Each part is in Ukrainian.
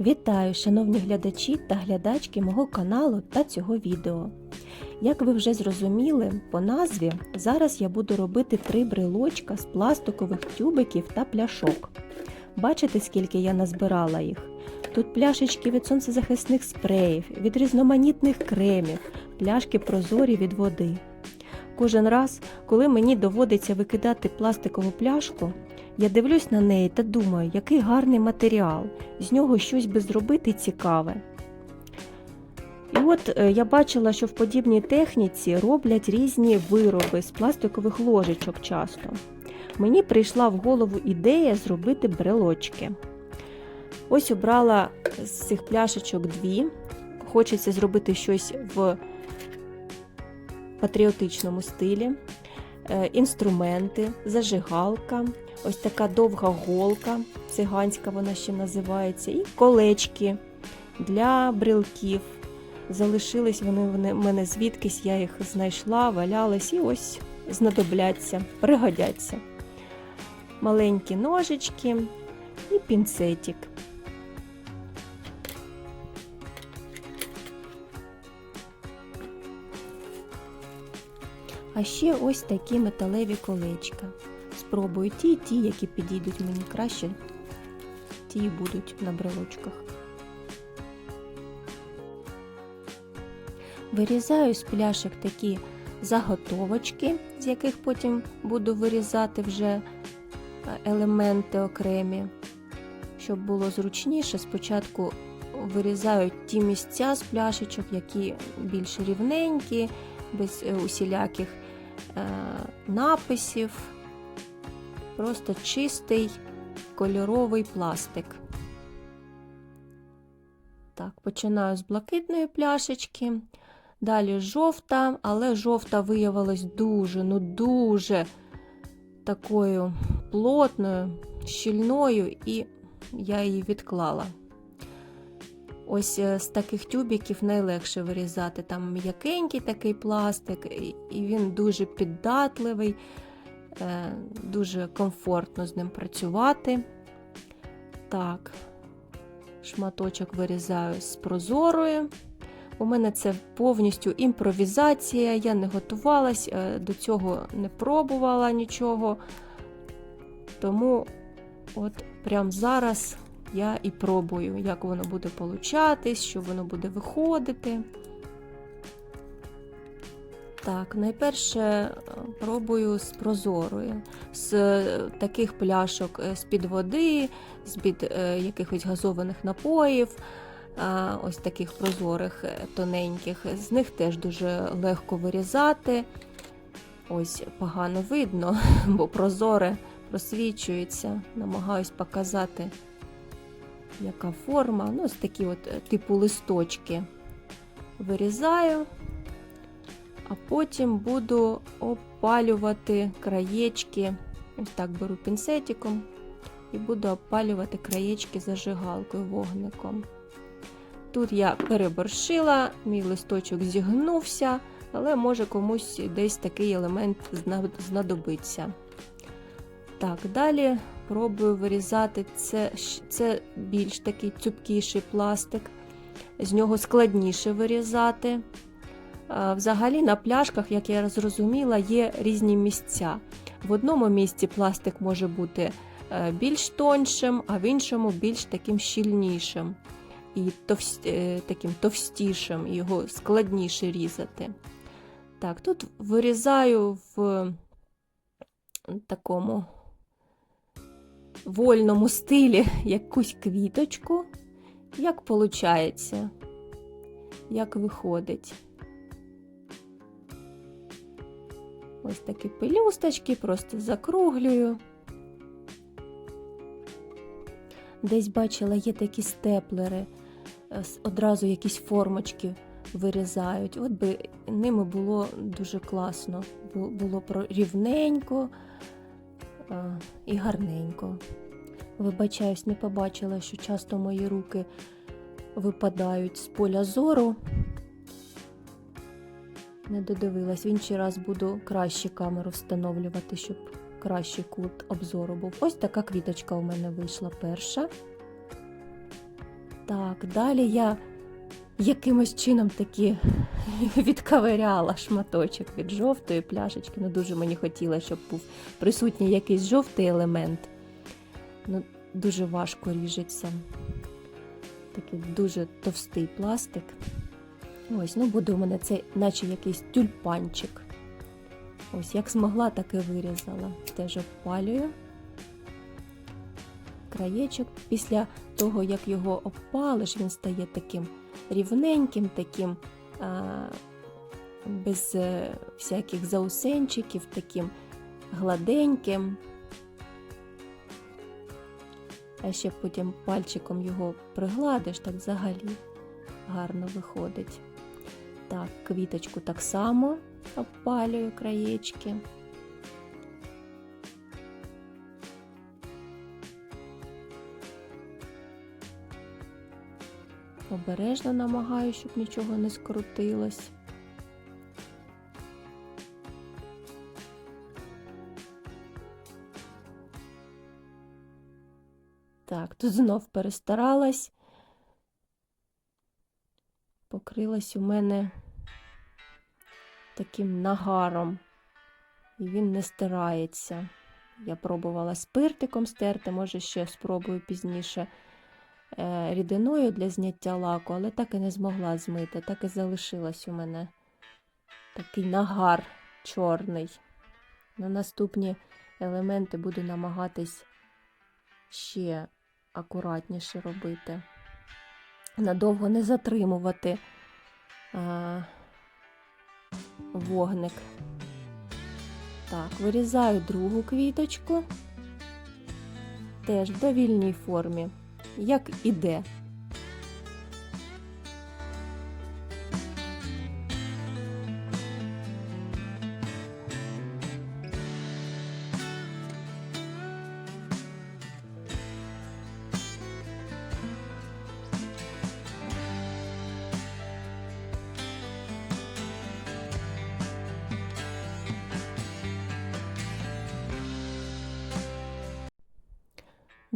Вітаю, шановні глядачі та глядачки мого каналу та цього відео. Як ви вже зрозуміли, по назві зараз я буду робити три брелочка з пластикових тюбиків та пляшок. Бачите, скільки я назбирала їх? Тут пляшечки від сонцезахисних спреїв, від різноманітних кремів, пляшки прозорі від води. Кожен раз, коли мені доводиться викидати пластикову пляшку, я дивлюсь на неї та думаю, який гарний матеріал, з нього щось би зробити цікаве. І от е, я бачила, що в подібній техніці роблять різні вироби з пластикових ложечок часто. Мені прийшла в голову ідея зробити брелочки. Ось обрала з цих пляшечок дві. Хочеться зробити щось в патріотичному стилі. Е, Інструменти, зажигалка, ось така довга голка, циганська вона ще називається, і колечки для брелків. Залишились вони в мене звідкись, я їх знайшла, валялись і ось знадобляться, пригодяться. Маленькі ножички і пінцетик. А ще ось такі металеві колечка. Спробую ті і ті, які підійдуть мені краще, ті будуть на брелочках. Вирізаю з пляшок такі заготовочки, з яких потім буду вирізати вже е, елементи окремі. Щоб було зручніше, спочатку вирізаю ті місця з пляшечок, які більш рівненькі, без е, усіляких написів, просто чистий кольоровий пластик. Так, починаю з блакитної пляшечки. Далі жовта, але жовта виявилась дуже, ну дуже такою плотною, щільною, і я її відклала. Ось е, з таких тюбіків найлегше вирізати. Там м'якенький такий пластик, і він дуже піддатливий, е, дуже комфортно з ним працювати. Так, шматочок вирізаю з прозорою. У мене це повністю імпровізація, я не готувалась, е, до цього не пробувала нічого. Тому от прямо зараз я і пробую, як воно буде получатись, що воно буде виходити. Так, найперше е, пробую з прозорою, з таких пляшок е, з-під води, з-під якихось газованих напоїв ось таких прозорих, е, тоненьких. З них теж дуже легко вирізати. Ось погано видно, бо прозоре просвічується. Намагаюсь показати, яка форма. Ну, ось такі от е, типу листочки вирізаю, а потім буду опалювати краєчки. Ось так беру пінцетиком і буду опалювати краєчки зажигалкою вогником. Тут я переборщила, мій листочок зігнувся, але може комусь десь такий елемент знадобиться. Так, далі пробую вирізати це, це більш такий цупкіший пластик, з нього складніше вирізати. Взагалі, на пляшках, як я зрозуміла, є різні місця. В одному місці пластик може бути е, більш тоншим, а в іншому більш таким щільнішим і. Е, таким товстішим, його складніше різати. Так, тут вирізаю в такому вольному стилі якусь квіточку, як виходить, як виходить. Ось такі пелюсточки, просто закруглюю. Десь бачила, є такі степлери. Е, одразу якісь формочки вирізають. От би ними було дуже класно, було рівненько і гарненько. Вибачаюсь, не побачила, що часто мої руки випадають з поля зору. Не додивилась, в інший раз буду краще камеру встановлювати, щоб кращий кут обзору був. Ось така квіточка у мене вийшла перша. Так, далі я якимось чином таки відкаверяла шматочок від жовтої пляшечки. Ну, дуже мені хотілося, щоб був присутній якийсь жовтий елемент. Ну, дуже важко ріжеться. Такий дуже товстий пластик. Ось, ну буде у мене це, наче якийсь тюльпанчик. Ось, як змогла, так і вирізала. Теж обпалюю краєчок. Після того, як його обпалиш, він стає таким рівненьким, таким без е, всяких заусенчиків, таким гладеньким. А ще потім пальчиком його пригладиш, так взагалі гарно виходить. Так, квіточку так само обпалюю краєчки. Обережно намагаюся, щоб нічого не скрутилось. Так, тут знов перестаралась. Покрилась у мене таким нагаром, і він не стирається. Я пробувала спиртиком стерти, може ще спробую пізніше рідиною для зняття лаку, але так і не змогла змити, так і залишилась у мене такий нагар чорний. На наступні елементи буду намагатись ще акуратніше робити. Надовго не затримувати а, вогник. Так, вирізаю другу квіточку, теж в довільній формі, як іде.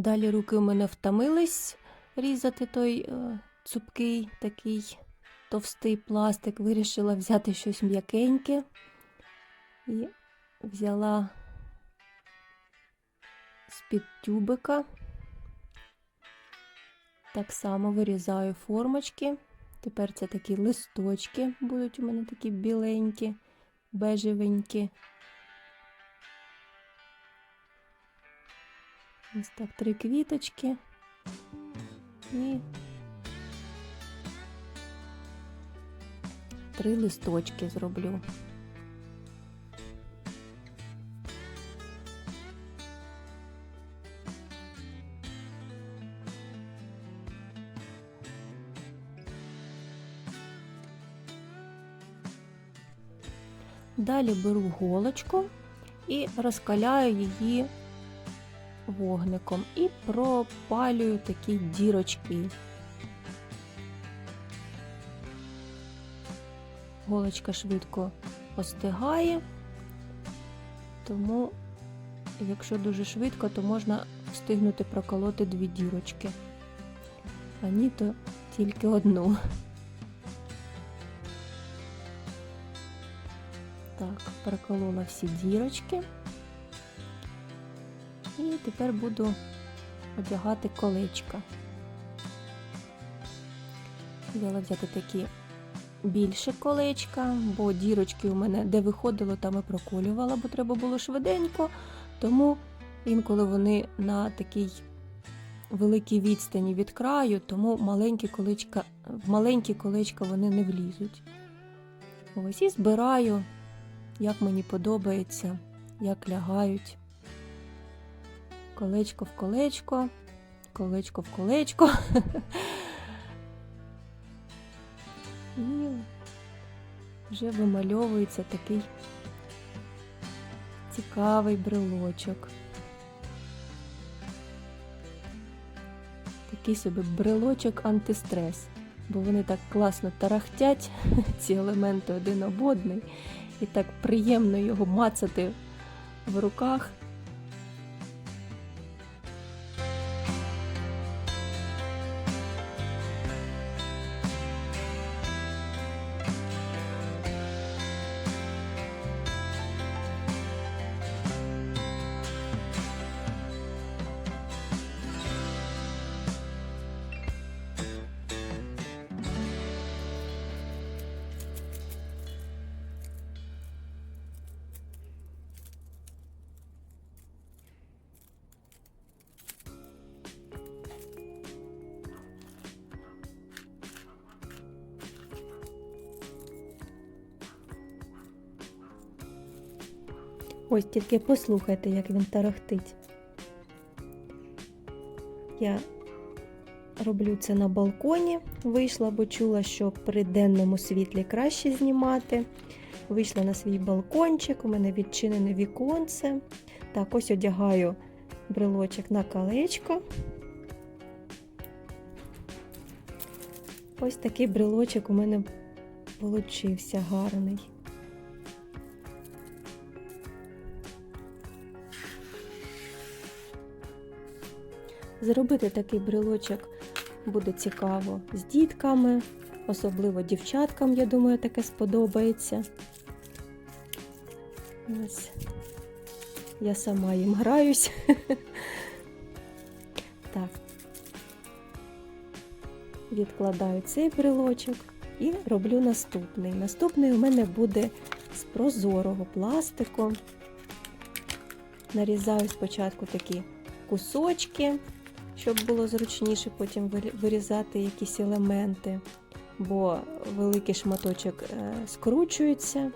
Далі руки у мене втомились різати той е, цупкий такий товстий пластик. Вирішила взяти щось м'якеньке і взяла з-під тюбика. Так само вирізаю формочки. Тепер це такі листочки будуть у мене такі біленькі, бежевенькі. Ось так три квіточки і три листочки зроблю. Далі беру голочку і розкаляю її вогником і пропалюю такі дірочки. Голочка швидко остигає, тому, якщо дуже швидко, то можна встигнути проколоти дві дірочки, а ні, то тільки одну. Так, проколола всі дірочки. І тепер буду одягати колечка. Взяла взяти такі більше колечка, бо дірочки у мене де виходило, там і проколювала, бо треба було швиденько. Тому інколи вони на такій великій відстані від краю, тому маленькі колечка, в маленькі колечка вони не влізуть. Ось і збираю, як мені подобається, як лягають колечко в колечко, колечко в колечко. І вже вимальовується такий цікавий брелочок. Такий собі брелочок антистрес, бо вони так класно тарахтять, ці елементи один об одний, і так приємно його мацати в руках. Ось тільки послухайте, як він тарахтить. Я роблю це на балконі. Вийшла, бо чула, що при денному світлі краще знімати. Вийшла на свій балкончик, у мене відчинене віконце. Так, ось одягаю брелочок на колечко. Ось такий брелочок у мене получився гарний. Зробити такий брелочок буде цікаво з дітками, особливо дівчаткам, я думаю, таке сподобається. Ось. Я сама їм граюсь. Так. Відкладаю цей брелочок і роблю наступний. Наступний у мене буде з прозорого пластику. Нарізаю спочатку такі кусочки, щоб було зручніше потім вирізати якісь елементи, бо великий шматочок е, скручується.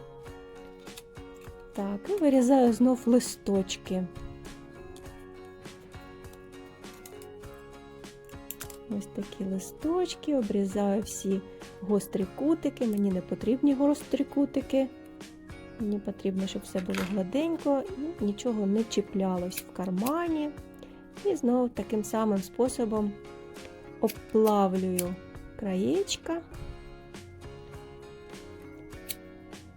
Так, і вирізаю знов листочки. Ось такі листочки, обрізаю всі гострі кутики. Мені не потрібні гострі кутики. Мені потрібно, щоб все було гладенько і нічого не чіплялось в кармані. І знову таким самим способом обплавлюю краєчка.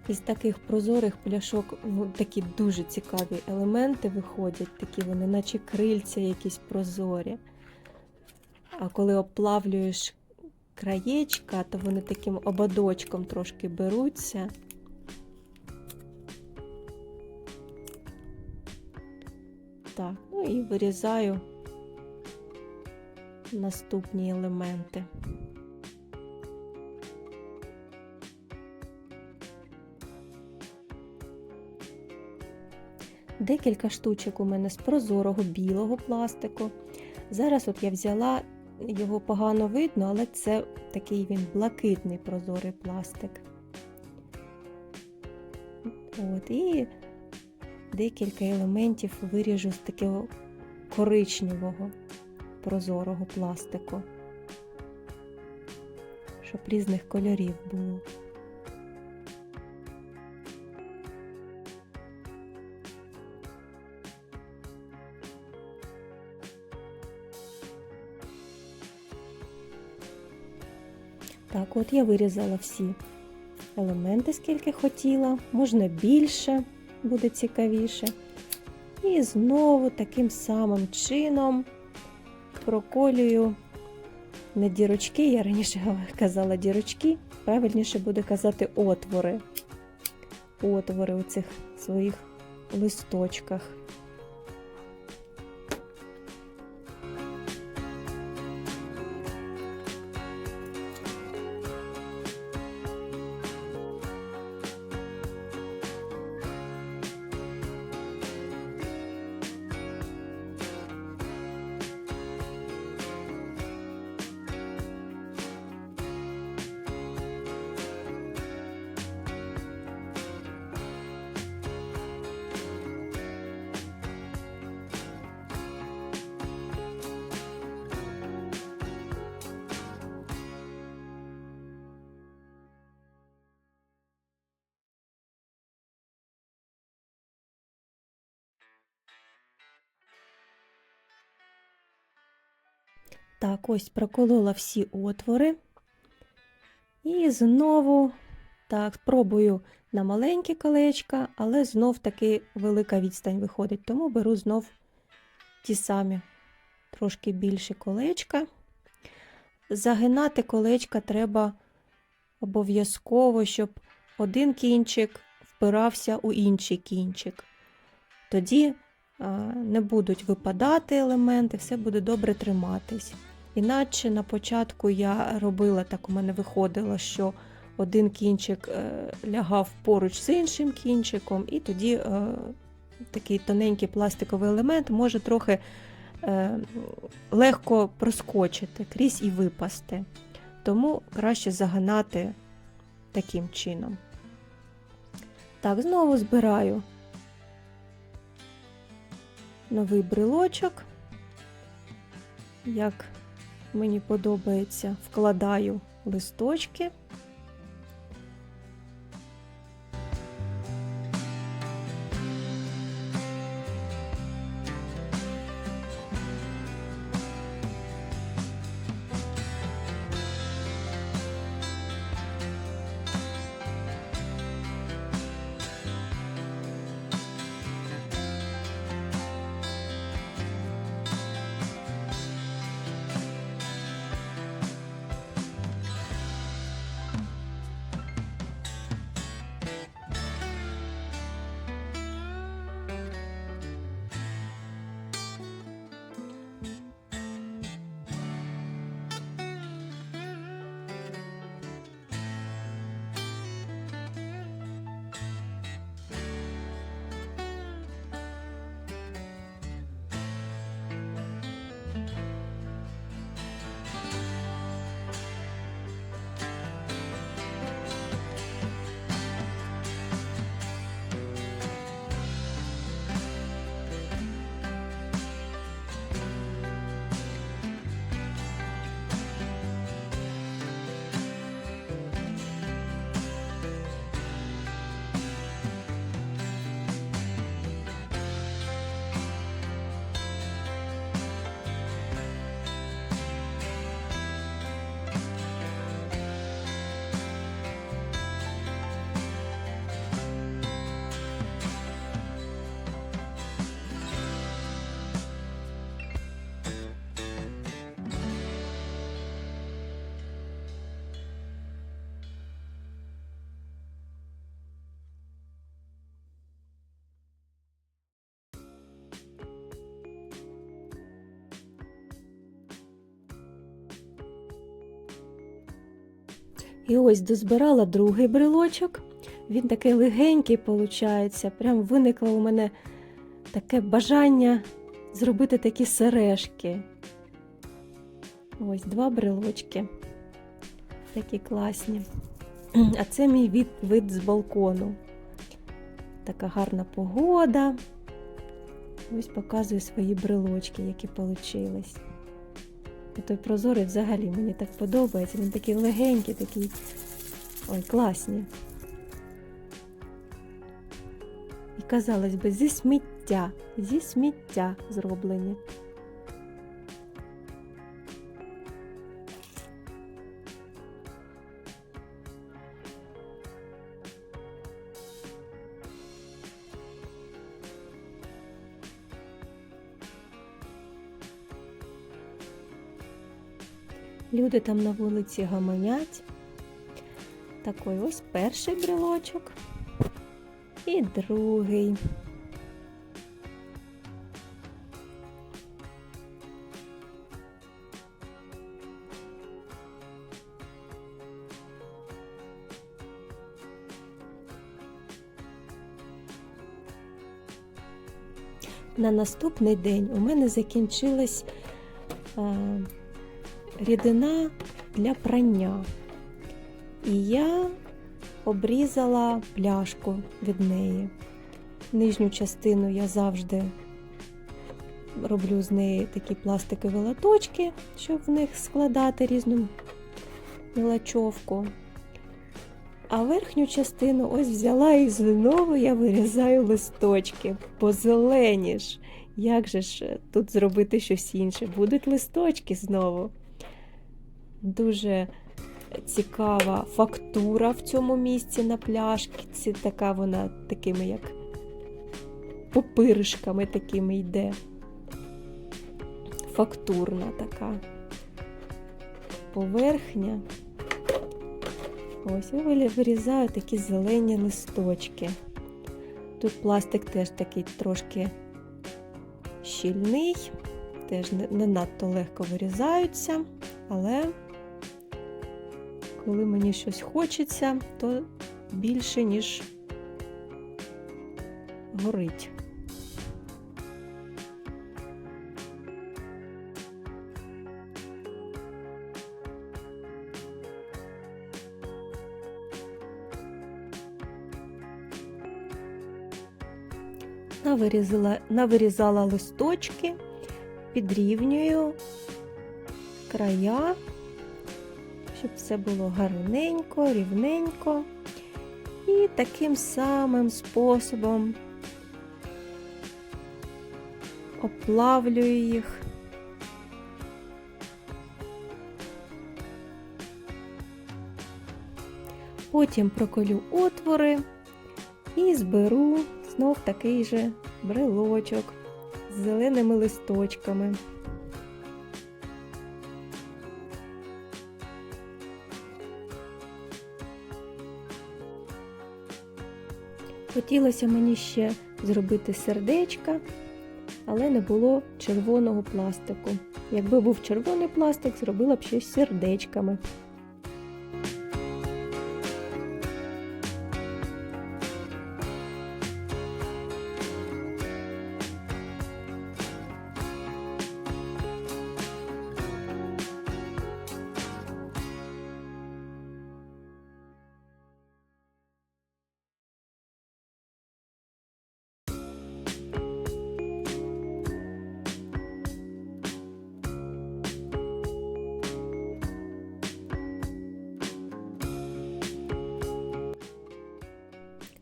Із таких прозорих пляшок ну, такі дуже цікаві елементи виходять, такі вони, наче крильця якісь прозорі. А коли обплавлюєш краєчка, то вони таким ободочком трошки беруться. Так, ну і вирізаю наступні елементи. Декілька штучок у мене з прозорого білого пластику. Зараз от я взяла, його погано видно, але це такий він блакитний прозорий пластик. От, І декілька елементів виріжу з такого коричневого прозорого пластику, щоб різних кольорів було. Так, от я вирізала всі елементи, скільки хотіла, можна більше, буде цікавіше. І знову таким самим чином проколюю не дірочки, я раніше казала дірочки, правильніше буде казати отвори. Отвори у цих своїх листочках. Так, ось проколола всі отвори. І знову так, спробую на маленькі колечка, але знов таки велика відстань виходить, тому беру знов ті самі трошки більше колечка. Загинати колечка треба обов'язково, щоб один кінчик впирався у інший кінчик. Тоді не будуть випадати елементи, все буде добре триматись. Іначе на початку я робила так, у мене виходило, що один кінчик е, лягав поруч з іншим кінчиком, і тоді е, такий тоненький пластиковий елемент може трохи е, легко проскочити крізь і випасти. Тому краще загинати таким чином. Так, знову збираю новий брелочок. Як мені подобається, вкладаю листочки. І ось дозбирала другий брелочок. Він такий легенький, виходить. Прям виникло у мене таке бажання зробити такі сережки. Ось два брелочки. Такі класні. А це мій від, вид з балкону. Така гарна погода. Ось показую свої брелочки, які вийшли. Той прозорий взагалі мені так подобається. Він такий легенький, такий. Ой, класні. І казалось би, зі сміття, зі сміття зроблені. Люди там на вулиці гаманять. Такий ось перший брелочок і другий. На наступний день у мене закінчилась а, рідина для прання. І я обрізала пляшку від неї. Нижню частину я завжди роблю з неї такі пластикові латочки, щоб в них складати різну мілочовку. А верхню частину ось взяла і знову я вирізаю листочки, позелені ж. Як же ж тут зробити щось інше? Будуть листочки знову. Дуже цікава фактура в цьому місці на пляшці. Така вона такими, як попиришками такими йде. Фактурна така поверхня. Ось я вирізаю такі зелені листочки. Тут пластик теж такий трошки щільний, теж не надто легко вирізаються, але коли мені щось хочеться, то більше, ніж горить. навирізала, навирізала листочки, підрівнюю края, щоб все було гарненько, рівненько. І таким самим способом оплавлюю їх. Потім проколю отвори і зберу знов такий же брелочок з зеленими листочками. Хотілося мені ще зробити сердечка, але не було червоного пластику. Якби був червоний пластик, зробила б щось сердечками.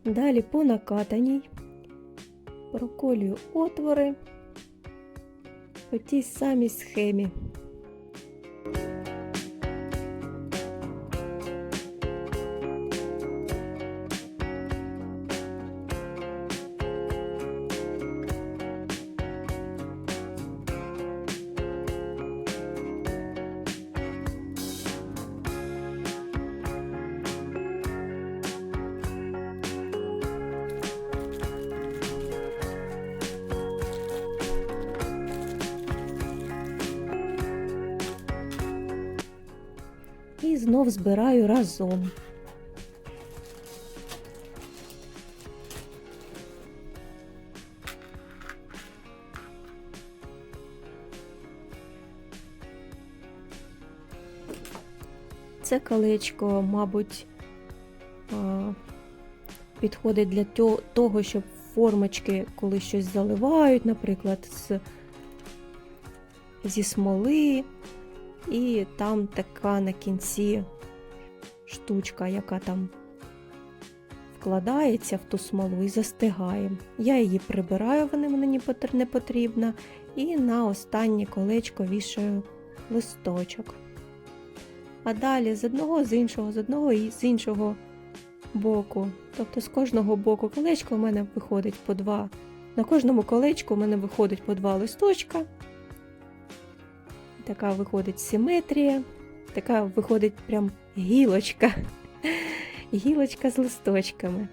Далі по накатаній проколюю отвори по тій самій схемі. Знов збираю разом. Це колечко, мабуть, підходить для того, щоб формочки, коли щось заливають, наприклад, з, зі смоли, і там така на кінці штучка, яка там вкладається в ту смолу і застигає. Я її прибираю, вона мені не потрібна, і на останнє колечко вішаю листочок. А далі з одного, з іншого, з одного і з іншого боку. Тобто з кожного боку колечка у мене виходить по два. На кожному колечку у мене виходить по два листочка. Така виходить симетрія, така виходить прям гілочка. Гілочка з листочками.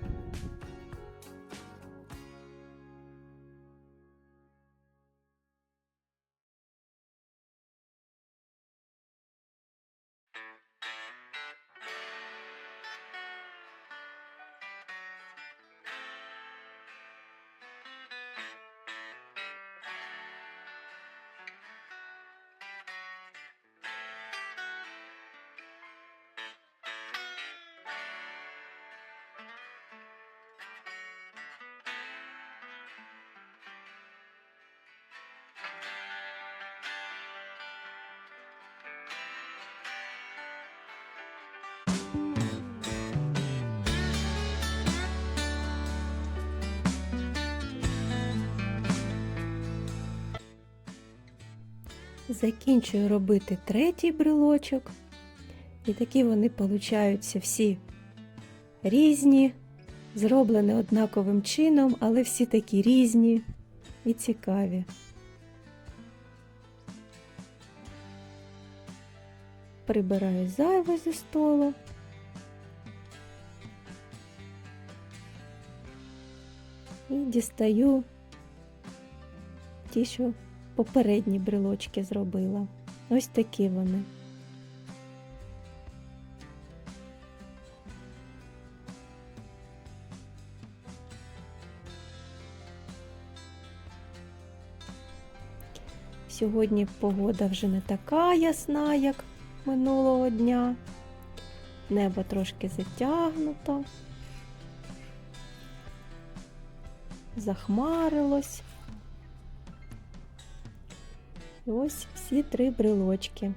Закінчую робити третій брелочок. І такі вони получаються всі різні, зроблені однаковим чином, але всі такі різні і цікаві. Прибираю зайве зі столу. І дістаю ті, що попередні брелочки зробила. Ось такі вони. Сьогодні погода вже не така ясна, як минулого дня. Небо трошки затягнуто. захмарилось. Ось всі три брелочки.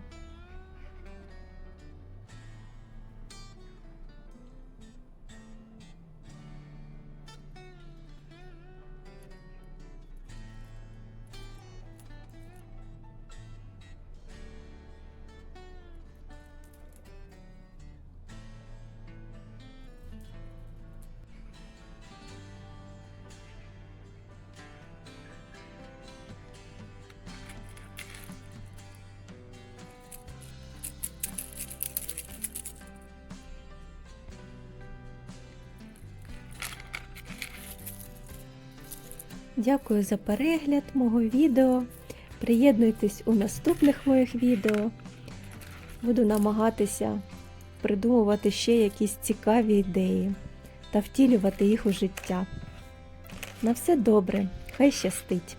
Дякую за перегляд мого відео. Приєднуйтесь у наступних моїх відео. Буду намагатися придумувати ще якісь цікаві ідеї та втілювати їх у життя. На все добре, хай щастить!